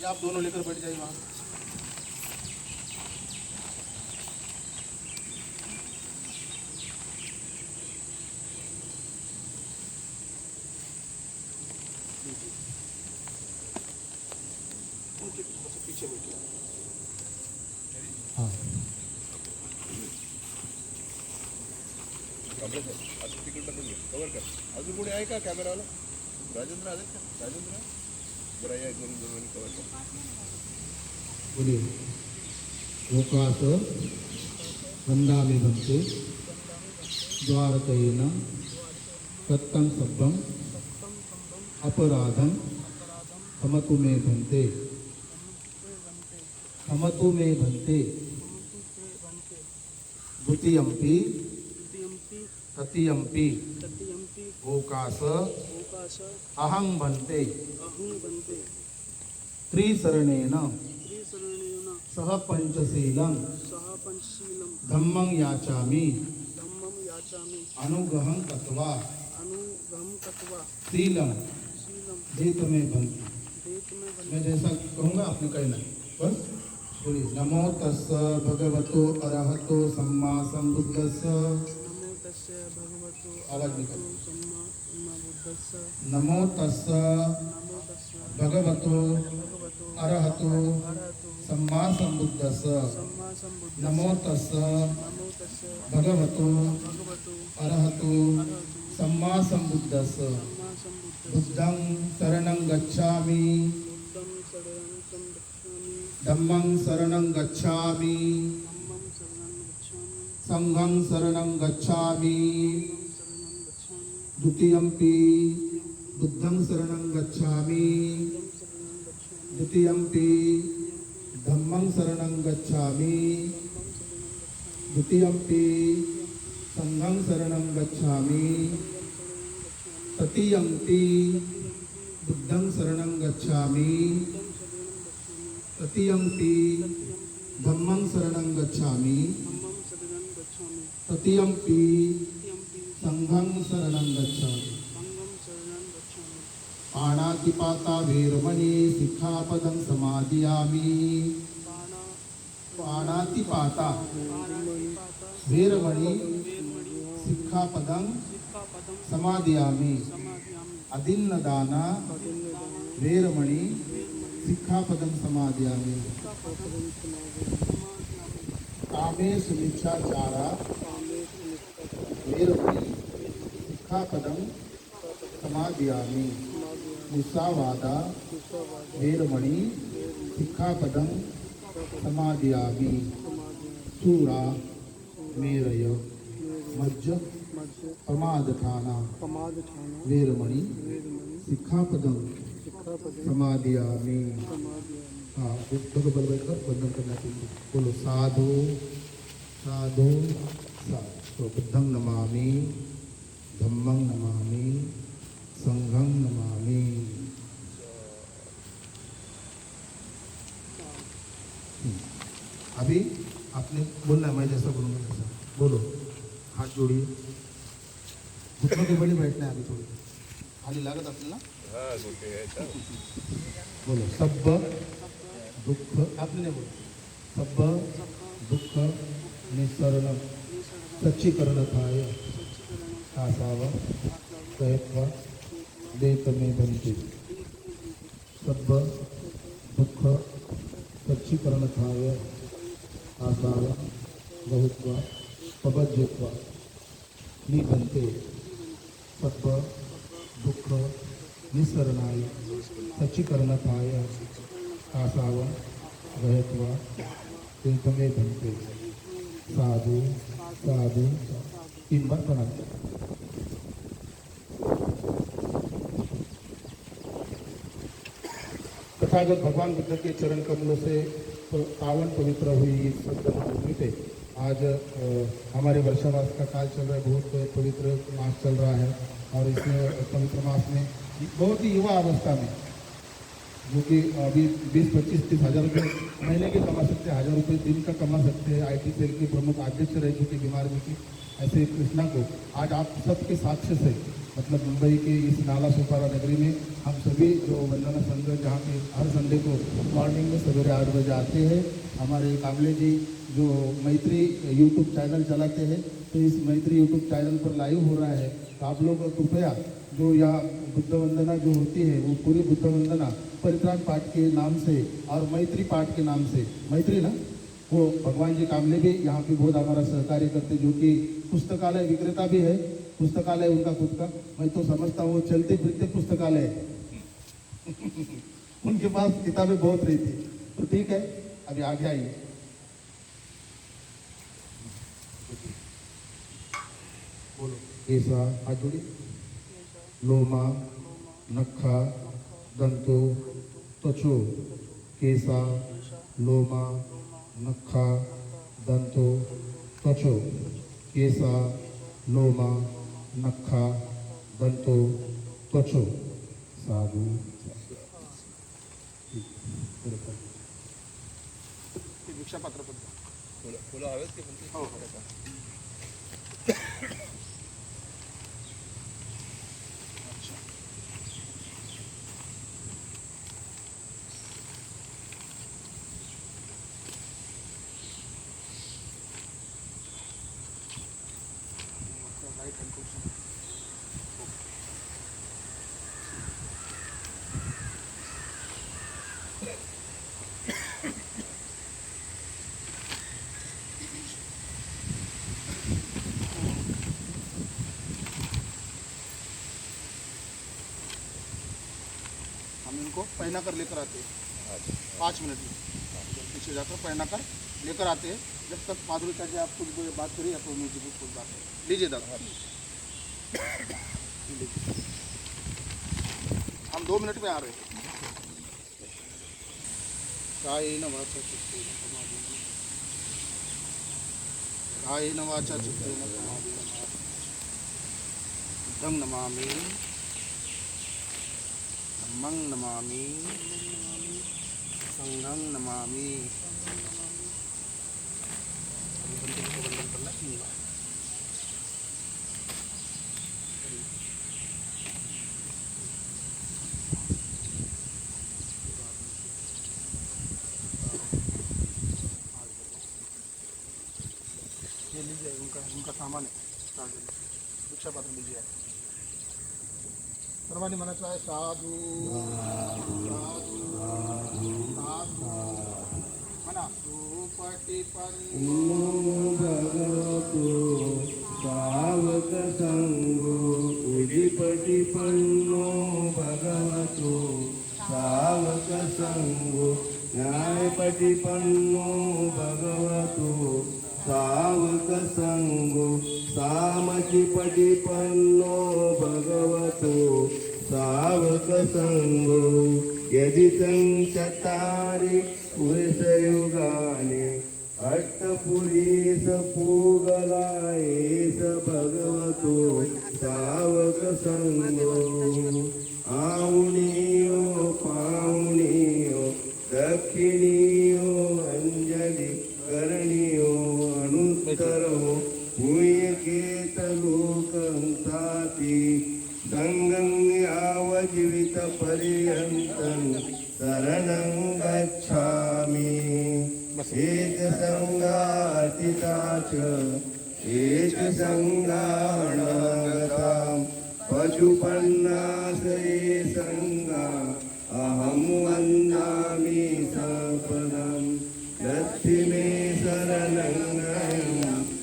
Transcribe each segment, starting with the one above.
ये आप दोनों लेकर बैठ जाइए वहाँ। पीछे बैठिए। हाँ। कमरे सर असं तिकीट टाकून घे कवर कर। अजून कोणी आहे का कॅमेरावाला राजेंद्र आहेत का राजेंद्र? बोलिए। लोकास वंदामि भन्ते द्वारकयेन तत्तं शब्दम् अपराधं क्षमतु मे भन्ते क्षमतु मे भन्ते द्वितीयम्पि तृतीयम्पि तृतीयम्पि ओकाश अहं भन्ते। अहं वंदे त्रिशरणेन सह पञ्चशीलं धम्मं याचामि। अनुग्रहं कृत्वा। अनुगमं कृत्वा। शीलं शीलं देत में बंद मैं जैसा कहूँगा आपने कहना। बस बोलिए। नमो तस् भगवतो अरहतो सम्मा संबुद्धस्स नमो तस्य भगवतो आवाज़ निकाल। नमो तस् भगवतो अरहतो। सम्मा सम्बुद्धस्य नमो तस् नमो तस्य भगवतो। अरहतो। सम्मा सम्बुद्धस्य बुद्धं शरणं गच्छामि। धम्मं शरणं गच्छामि। संघं शरणं गच्छामि। गच्छामि द्वितीयम्पि बुद्धं शरणं गच्छामि। गच्छामि द्वितीयम्पि धम्मं शरणं गच्छामि। गच्छामि द्वितीयम्पि संघं शरणं गच्छामि। तृतीयम्पि बुद्धं शरणं गच्छामि। शरणं गच्छामि धम्मं शरणं गच्छामि। तृतीयम्पि संघं शरणं गच्छामि। पाणातिपाता वीरमणि शिक्षापदं समादयामि पाणा पाणातिपाता वीरमणि सिक्खापदं समादयामि समादयामि अदिन्नदाना वीरमणि सिक्खापदं समादयामि कामेषु मिच्छाचारा वीरमणि शिक्षापदं समादयामि वीरमणि शिक्षापदं समादयामि सूरा, मेरय, मज्ज मध्य प्रमादठाना। वीरमणि वेदमणि शिक्षापदं सिक्खापदं समादयामि समादयामि हाँ बल बैठकर बंधन करना चाहिए बोलो, साधु साधु साधु तो बुद्धं नमामि, धम्मं नमामि। संघं नमामि। अभी आपने बोलना है मैं जैसा बोलूँगा वैसा। बोलो। हाथ जोड़िए। घुटनों के बड़ी बैठना है अभी थोड़ी खाली लागत हा यायचा बोलो। सब दुःख आपने नहीं बोला। सब दुःख निसरण। सच्चीकरण थाय। आसाव कहत्वा में बनते सब दुःख सच्चीकरण थाय निबंते सब दुःख, निसरणाय सच्चीकरणताय आसाव रहत्वा तीर्थमे बनते साधु साधु तीन बार प्रणाम करें। तथागत भगवान बुद्ध के चरण कमलों से पावन पवित्र हुई पे, आज हमारे वर्षावास का काल चल रहा है, बहुत पवित्र मास चल रहा है, और इसमें पवित्र मास में बहुत ही युवा अवस्था में, जो कि अभी बीस, पच्चीस, तीस हज़ार रुपये महीने के कमा सकते हैं, हज़ार रुपये दिन का कमा सकते हैं, आई आईटी सेल के प्रमुख अध्यक्ष रह चुके बीमार भी की, ऐसे कृष्णा को आज आप सबके साक्ष्य से मतलब मुंबई के इस नाला सुपारा नगरी में हम सभी जो वंदना संघ जहाँ पे हर संडे को मॉर्निंग में सवेरे आठ बजे आते हैं। हमारे कामले जी जो मैत्री यूट्यूब चैनल चलाते हैं तो इस मैत्री यूट्यूब चैनल पर लाइव हो रहा है। तो आप लोग कृपया जो यहाँ बुद्ध वंदना जो होती है, वो पूरी बुद्ध वंदना परित्राण पाठ के नाम से और मैत्री पाठ के नाम से, मैत्री ना? वो भगवान जी कामले भी यहाँ पे बहुत हमारा सहकार्य करते जो कि पुस्तकालय विक्रेता भी है। पुस्तकालय उनका खुद का। मैं तो समझता हूँ, चलते फिरते पुस्तकालय। उनके पास किताबें बहुत रही थी। तो ठीक है, अभी आगे आइए। ऐसा हाथ जोड़ी लोमा नखा दंतो त्वचो केसा, लोमा नखा दंतो त्वचो केसा, लोमा नखा दंतो त्वचो। साधु। ते भिक्षापात्र पण द्या. फुलं फुलं हवेत की पण पहना कर लेकर आते हैं। पाँच मिनट में। पीछे जाकर पहना कर लेकर आते हैं। जब तक माधुरी चाचा आप कुछ बोले- बात करिए, आप म्यूज़िक को कुछ बात करिए। लीजिए दादा। हम दो मिनट में आ रहे हैं। कायेन वाचा चित्तेन समाधि। कायेन वाचा चित्तेन समाधि। बुद्धं नमामि। धम्मं नमामि संघं नमामि बंदे को बंधन करना तीन बार ये लीजिए उनका उनका सामान है चार्ज भिक्षा पात्र लीजिए सर्वांनी म्हणायचं आहे साधू। साधू। साधू। म्हणा सुपटी भगवतो सावक संगो उदिपटी पन्नो भगवतो सावक संगो न्यायपटी पन्नो भगवतो सावक संगो सामची पटी पन्नो भगवतो। सावक संगो यदि चतारि पुरुषयुगाने अट्टपुरीस पूगलायेस भगवतो। सावक संगो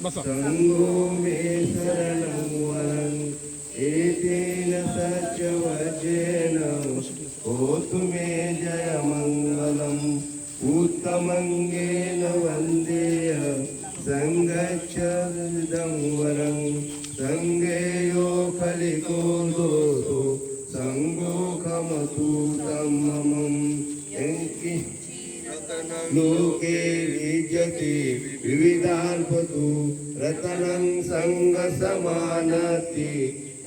मे शरणं वरम् एतेन सत्यवचेन होतु मे जयमङ्गलम् उत्तमङ्गेन वन्देय सङ्गच्छ लोके विद्यते विविधाल्पतु रतनं सङ्गसमानति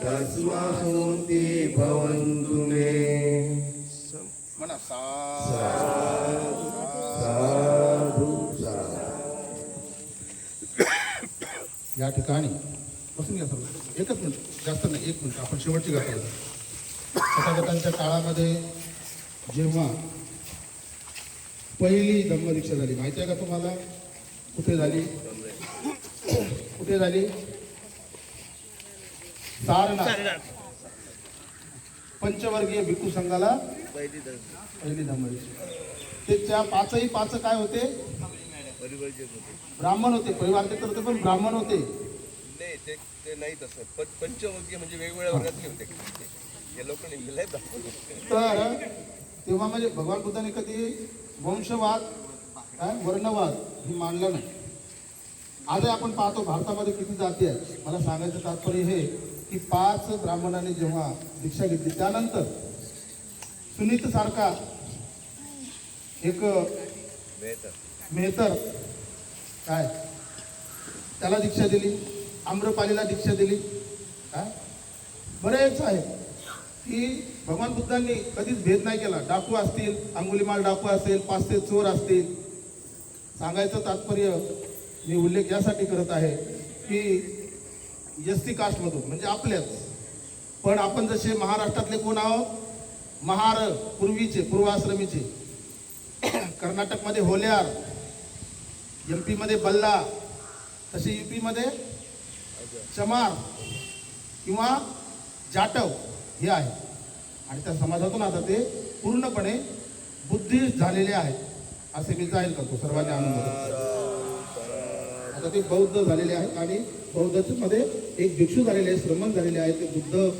तस्मासोति भवन्तु मे। म्हणा सा साधु साधु. या ठिकाणी बसून घ्या सर्व. एकच मिनिट जास्त नाही एक मिनिट. आपण शेवटची घेऊ. तथागतांच्या काळामध्ये जेव्हा पहिली धम्मदीक्षा झाली. माहिती आहे का तुम्हाला? कुठे झाली? कुठे झाली? सारनाथ. पंचवर्गीय भिक्खू संघाला पहिली धम्मदीक्षा ते त्या पाचही पाच काय होते? ब्राह्मण होते. परिवार ते तर होते पण ब्राह्मण होते. नाही ते ते नाही तसं पण पंचवर्गीय म्हणजे वेगवेगळ्या वर्गातले होते. हे लोकांनी मिळाय तर तेव्हा म्हणजे भगवान बुद्धाने कधी वंशवाद काय वर्णवाद हे मानलं नाही. आजही आपण पाहतो भारतामध्ये किती जाती आहेत? मला सांगायचं तात्पर्य हे की पाच ब्राह्मणांनी जेव्हा दीक्षा घेतली त्यानंतर सुनीत सारखा एक मेहतर काय? त्याला दीक्षा दिली आम्रपालीला दीक्षा दिली काय? बरेच आहेत. की भगवान बुद्धांनी कधीच भेद नाही केला. डाकू असतील अंगुलीमाल डाकू असेल पाचशे चोर असतील. सांगायचं तात्पर्य मी उल्लेख यासाठी करत आहे की एस टी कास्टमधून म्हणजे आपल्याच. पण आपण जसे महाराष्ट्रातले कोण आहोत? महार पूर्वीचे पूर्वाश्रमीचे. कर्नाटकमध्ये होल्यार एम पीमध्ये बल्ला तसे यू पीमध्ये चमार किंवा जाटव. हे आहे. आणि त्या समाजातून आता ते पूर्णपणे बुद्धिस्ट झालेले आहेत असे मी जाहीर करतो. सर्वांनी आनंद आता ते बौद्ध झालेले आहेत आणि बौद्धमध्ये एक भिक्षू झालेले आहेत श्रमण झालेले आहेत. ते बुद्ध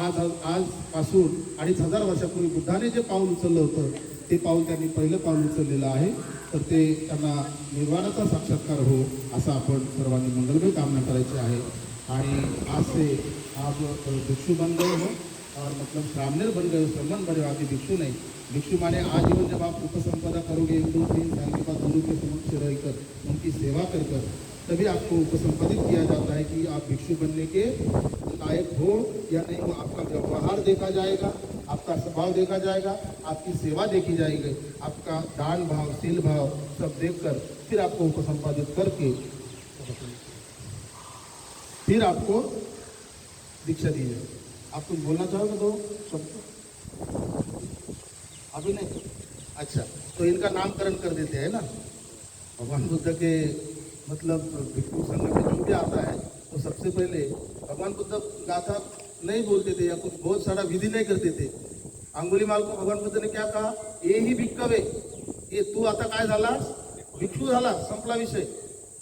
आज आजपासून अडीच हजार वर्षापूर्वी बुद्धाने जे पाऊल उचललं होतं ते पाऊल त्यांनी पहिलं पाऊल उचललेलं आहे. तर ते त्यांना निर्वाणाचा साक्षात्कार हो असं आपण सर्वांनी मंगलमय कामना करायची आहे. आणि आज ते आज भिक्षू बन हो और मतलब ब्राह्मण बन गए हो श्रमण बने हो भिक्षु नहीं। भिक्षु माने आजीवन जब आप उपसंपदा करोगे, एक, दो, तीन साल के बाद गुरु के समक्ष रहकर, उनकी सेवा कर कर तभी आपको उपसंपादित किया जाता है कि आप भिक्षु बनने के लायक हो या नहीं हो आपका व्यवहार देखा जाएगा, आपका स्वभाव देखा जाएगा, आपकी सेवा देखी जाएगी, आपका दान भाव शील भाव सब देखकर फिर आपको उपसंपादित करके फिर आपको दीक्षा दी जाएगी। आप कुछ बोलना चाहोगे दो शब्द अभी नहीं। अच्छा तो इनका नामकरण कर देते हैं ना? भगवान बुद्ध के मतलब भिक्षु संघ में जो भी आता है तो सबसे पहले भगवान बुद्ध गाथा नहीं बोलते थे या कुछ बहुत सारा विधि नहीं करते थे। अंगुलीमाल को भगवान बुद्ध ने क्या कहा? ये ही भिक्कवे। ये तू आता काय झालास? भिक्षू झाला संपला विषय.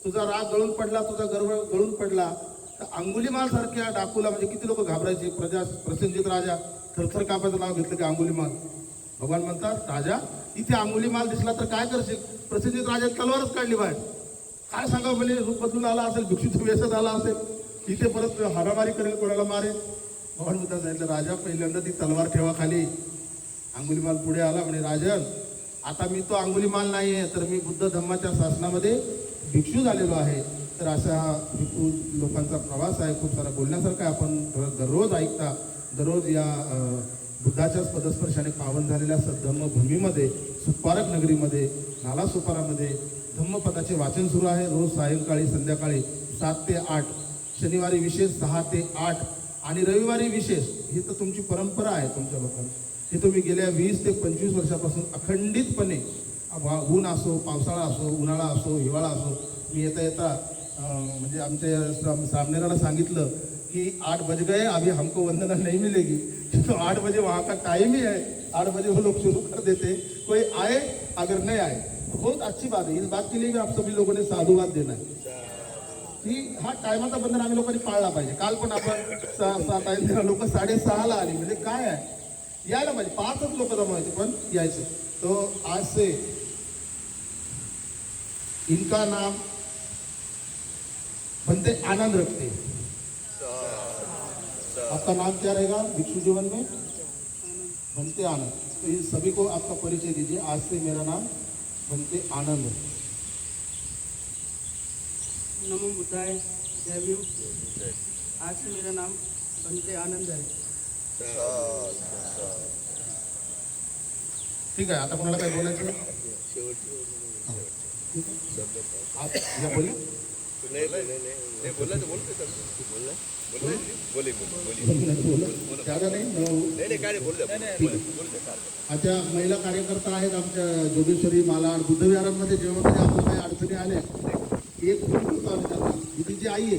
तुझा राग गळून पडला तुझा गर्व गळून पडला. तर अंगुलीमाल सारख्या डाकूला म्हणजे किती लोक घाबरायचे? प्रजा प्रसंजित राजा. थरथर कापायचं नाव घेतलं की अंगुलीमाल भगवान म्हणतात राजा इथे अंगुलीमाल दिसला तर काय करशील? प्रसंजित राजा तलवारच काढली बाहेर. काय सांगा म्हणजे रूप बदलून आला असेल भिक्षुत व्यसत आला असेल इथे परत हारामारी करेल कोणाला मारेल? भगवान बुद्धा सांगितलं राजा पहिल्यांदा ती तलवार ठेवा खाली. अंगुलीमाल पुढे आला म्हणे राजन आता मी तो अंगुलीमाल नाही आहे तर मी बुद्ध धम्माच्या शासनामध्ये भिक्षू झालेलो आहे. तर अशा हा लोकांचा प्रवास आहे. खूप सारा बोलण्यासारखा आहे. आपण दररोज ऐकता दररोज या बुद्धाच्या बुद्धाच्याच पदस्पर्शाने पावन झालेल्या सद्धर्मभूमीमध्ये सुपारक नगरीमध्ये नाला सुपारामध्ये धम्मपदाचे वाचन सुरू आहे. रोज सायंकाळी संध्याकाळी सात ते आठ शनिवारी विशेष सहा ते आठ आणि रविवारी विशेष. ही तर तुमची परंपरा आहे तुमच्या लोकांची. हे तुम्ही गेल्या वीस ते पंचवीस वर्षापासून अखंडितपणे वा- ऊन असो पावसाळा असो उन्हाळा असो हिवाळा असो मी येता येता म्हणजे आमच्या साम- सामनेराला कि आठ बज गए, अभी हमको वंदना नहीं मिलेगी. तो आठ बजे वहाँ का टाइम ही है. आठ बजे वो लोग शुरू कर देते. कोई आए, अगर नहीं आए तो बहुत अच्छी बात है. इस बात के लिए भी आप सभी लोगों ने साधुवाद देना है. की हा बंधन आम्ही लोकांनी पाळला पाहिजे. काल पण सात तो आज से इनका नाम बनते आनंद रखते आपका नाम क्या रहेगा? भिक्षु जीवन में? बनते आनंद। तो इन सभी को आपका परिचय दीजिए। आज से मेरा नाम बनते आनंद है। नमो बुद्धाय जय भीम। आज से मेरा नाम बनते आनंद है। ठीक आहे आता कोणाला काय बोलायचं? ठीक आहे आप या बोलिए। नाही नाही नाही नाही. बोलला तर बोलतोय तर बोलला? बोलला बोले बोले काय नाही बोलू द्या बोलू द्या, बोलू द्या काय आता महिला कार्यकर्ता आहेत आमच्या जोगेश्वरी मालाड बुद्धविहारांमध्ये. जेव्हा कधी आपल्याला काही अडचणी आल्या एक फोन करतो ही जी आई आहे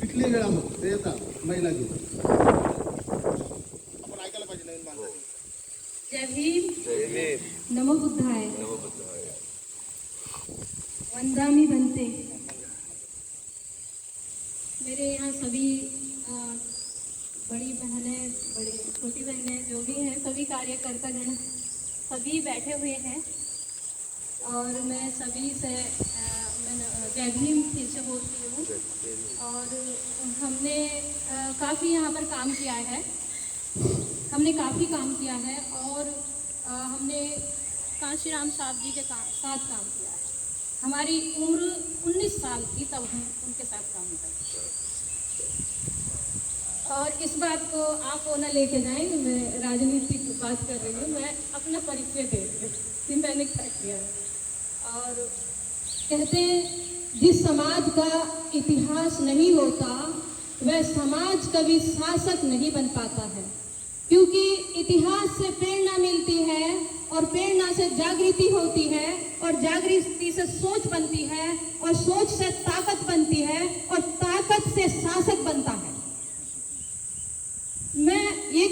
कुठली वेळा मग ते येतात महिला घेऊन. आपण ऐकायला पाहिजे नवीन माणसं जय भीम. जय भीम. नमो बुद्धाय. नमो बुद्धाय. वंदामी बनते. मेरे यहाँ सभी बड़ी बहनें बड़ी छोटी बहनें जो भी हैं सभी कार्यकर्ता गण सभी बैठे हुए हैं। और मैं सभी से अ, मैं फिर से बोलती हूँ। और हमने काफ़ी यहाँ पर काम किया है। हमने काफ़ी काम किया है और हमने कांशी राम साहब जी के का, साथ काम किया है। हमारी उम्र 19 साल थी तब हम उनके साथ काम करते और इस बात को आप वो न लेके जाएँ, मैं राजनीतिक बात कर रही हूँ, मैं अपना परिचय दे रही हूँ कि मैंने क्या किया और कहते हैं, जिस समाज का इतिहास नहीं होता, वह समाज कभी शासक नहीं बन पाता है। क्योंकि इतिहास से प्रेरणा मिलती है और प्रेरणा से जागृति होती है और जागृति से सोच बनती है और सोच से ताकत बनती है और ताकत से शासक बनता है।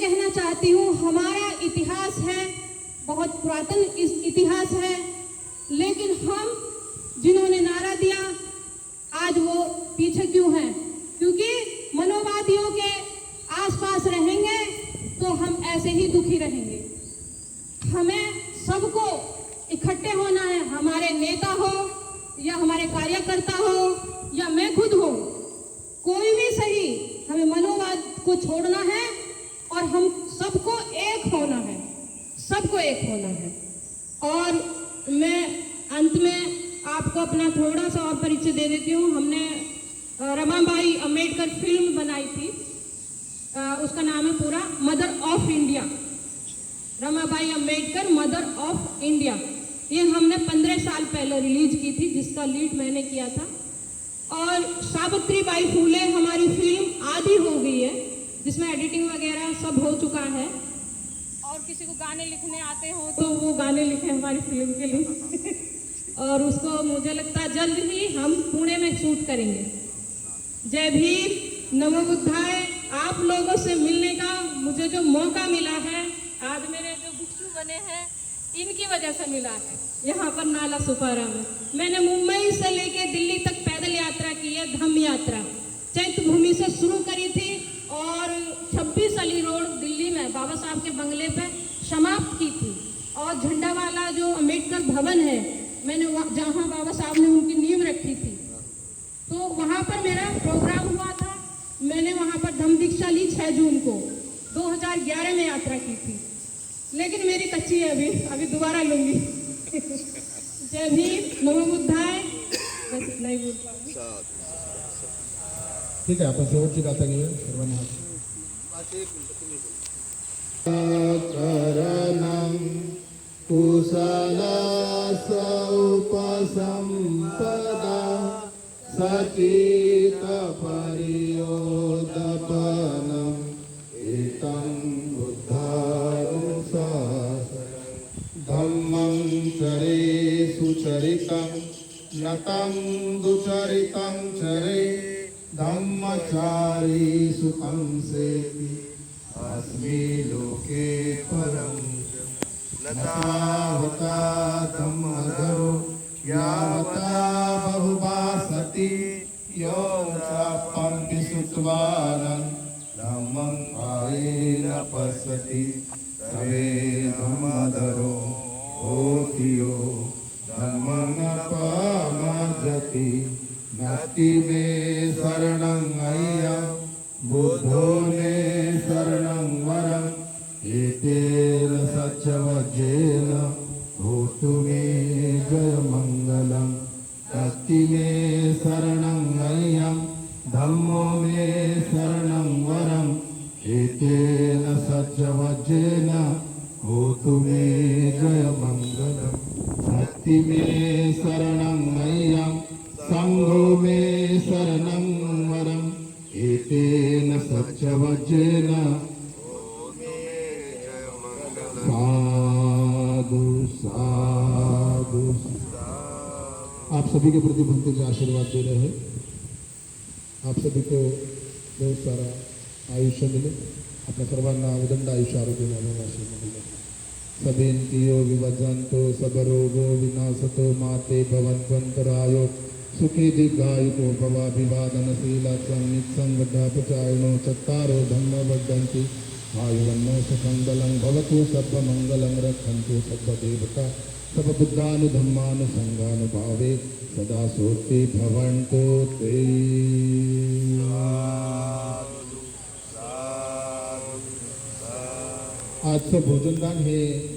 कहना चाहती हूँ, हमारा इतिहास है, बहुत पुरातन इस इतिहास है, लेकिन हम जिन्होंने नारा दिया, आज वो पीछे क्यों हैं? क्योंकि मनोवादियों के आसपास रहेंगे तो हम ऐसे ही दुखी रहेंगे। हमें सबको इकट्ठे होना है, हमारे नेता हो, या हमारे कार्यकर्ता हो, या मैं खुद हो कोई भी सही हमें मनोवाद को छोड़ना है और हम सबको एक होना है सबको एक होना है। और मैं अंत में आपको अपना थोड़ा सा और परिचय दे देती हूँ। हमने रमाबाई अंबेडकर फ़िल्म बनाई थी। उसका नाम है पूरा mother of India. Ramabai Ambedkar, mother of India. ये हमने पंद्रह साल पहले रिलीज़ की थी, जिसका लीड मैंने किया था। और सावित्री बाई फूले हमारी फ़िल्म आधी हो गई है, जिसमें एडिटिंग वगैरह सब हो चुका है। किसी को गाने लिखने आते हो तो वो गाने लिखे हमारी फ़िल्म के लिए। और उसको मुझे लगता है जल्द ही हम पुणे में शूट करेंगे। जय भीम, नमो बुद्धाय, आप लोगों से मिलने का मुझे जो मौका मिला है, आज मेरे जो भिक्षु बने हैं, इनकी वजह से मिला है। यहाँ पर नाला सुपारा में। मैंने मुंबई से लेके दिल्ली तक पैदल यात्रा की है, धम्म यात्रा। चैत्य भूमि से शुरू करी थी और 26 अली रोड दिल्ली में बाबा साहब के बंगले पे समाप्त की थी। और झंडा वाला जो अंबेडकर भवन है मैंने जहाँ बाबा साहब ने उनकी नींव रखी थी। तो वहाँ पर मेरा प्रोग्राम हुआ था। मैंने वहाँ पर धम दीक्षा ली 6 जून को। 2011 में यात्रा की थी। लेकिन मेरी कच्ची है अभी। अभी दोबारा लूँगी। जय भीम। नमो बुद्धाय। बस इतना बोल पाऊँगी। ठीक आहे आपण शेवटची गाथा घेऊया सर्वांनी हात अच्छा एक मिनिट तुम्ही बोला. करणं कुशलस उपसम्पदा सचितपर्योदपनम् एतं बुद्धानुशासनं धम्मं चरे सुचरितं नटं दुचरितं चरे धम्मचारी सुखं सेति अस्मि लोके परं। नतावता धम्मधरो यावता बहुभासति यो चापन्ति सुत्वानं धम्मं कायेन पश्यति सर्वे धम्मधरो होति यो धम्ममपमजति नास्ति में शरणं अय्यं बुद्धो मे शरणं वरम् एतेन सत्यवज्रेन आप सभी को बहुत सारा आयुष्य मिले। आपल्या सर्वांना उदंड आयुष्य आरोग्य अशी मिले। सबेंतियो विवजंतो सबरोगो विनाशतो, माते भवन्वन्तरायो सुखी दीर्घायुको भवाभिवादनशीलात्वं नित्सङ्गडापचायिनो चत्तारो धम्म आयुवन्नो सुखं बलं, भवतु सर्वमङ्गलं, रक्षन्तु सर्वदेवता। सर्वबुद्धानुधम्मानुसङ्गानुभावे सदा सोते भवंतो ते। भोजन दान हे।